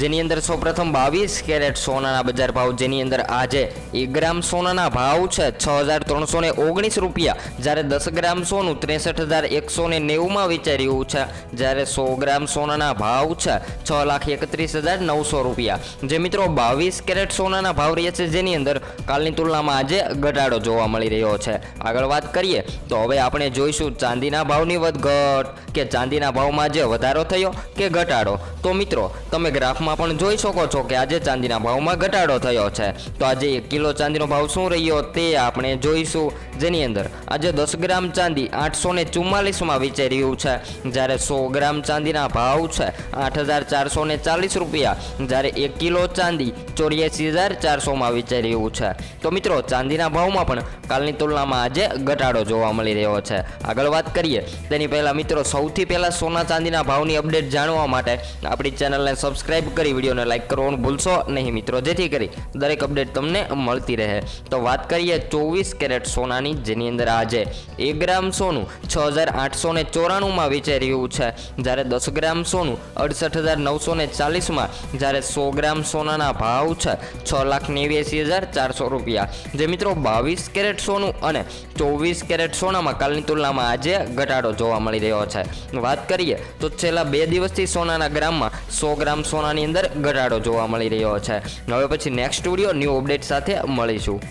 જેની અંદર સૌપ્રથમ બાવીસ કેરેટ સોનાના બજાર ભાવ, જેની અંદર આજે એક ગ્રામ સોનાના ભાવ છે છ હજાર ત્રણસો ને ઓગણીસ રૂપિયા. જ્યારે દસ ગ્રામ સોનું ત્રેસઠ હજાર એકસો ને નેવુંમાં વેચાઈ રહ્યું છે, જ્યારે સો ગ્રામ સોનાના ભાવ છે છ લાખ એકત્રીસ હજાર નવસો રૂપિયા. જે મિત્રો બાવીસ કેરેટ સોનાના ભાવ રહ્યા છે, જેની અંદર કાલની તુલનામાં આજે ઘટાડો જોવા મળી રહ્યો છે. આગળ વાત કરીએ, તો હવે આપણે જોઈશું ચાંદીના ભાવની વધઘટ, કે ચાંદીના ભાવમાં જે વધારો થયો કે ઘટાડો. તો મિત્રો, તમે ગ્રાફમાં પણ જોઈ શકો છો કે આજે ચાંદીના ભાવમાં ઘટાડો થયો છે. તો આજે એક કિલો ચાંદીનો ભાવ શું રહ્યો તે આપણે જોઈશું. જેની અંદર આજે દસ ગ્રામ ચાંદી આઠસો ને ચુમ્માલીસમાં વેચાઈ રહ્યું છે. જ્યારે સો ગ્રામ ચાંદીના ભાવ છે આઠ હજાર ચારસો ને ચાલીસ રૂપિયા. જ્યારે એક કિલો ચાંદી ચોર્યાસી હજાર ચારસોમાં વેચાઈ રહ્યું છે. તો મિત્રો, ચાંદીના ભાવમાં પણ કાલની તુલનામાં આજે ઘટાડો જોવા મળી રહ્યો છે. આગળ વાત કરીએ, તેની પહેલાં મિત્રો, સૌથી પહેલાં સોના ચાંદીના ભાવની અપડેટ જાણવા માટે આપણી ચેનલને સબસ્ક્રાઇબ કરી વિડીયોને લાઇક કરવાનું ભૂલશો નહીં મિત્રો. જેથી કરી દરેક અપડેટ તમને મળતી રહે. તો વાત કરીએ ચોવીસ કેરેટ સોનાની, જેની અંદર આજે એક ગ્રામ સોનું છ હજાર આઠસો ને ચોરાણુંમાં વેચાઈ રહ્યું છે. જ્યારે દસ ગ્રામ સોનું અડસઠ હજાર નવસો ને ચાલીસમાં જ્યારે સો ગ્રામ સોનાના ભાવ છે છ લાખ નેવ્યાસી હજાર ચારસો રૂપિયા. જે મિત્રો બાવીસ કેરેટ સોનું અને ચોવીસ કેરેટ સોનામાં કાલની તુલનામાં આજે ઘટાડો જોવા મળી રહ્યો છે. વાત કરીએ તો છેલ્લા બે દિવસથી સોનાના ગ્રામમાં સો ગ્રામ સોનાની અંદર ઘટાડો જોવા મળી રહ્યો છે. હવે પછી નેક્સ્ટ વીડિયો ન્યૂ અપડેટ સાથે મળીશું.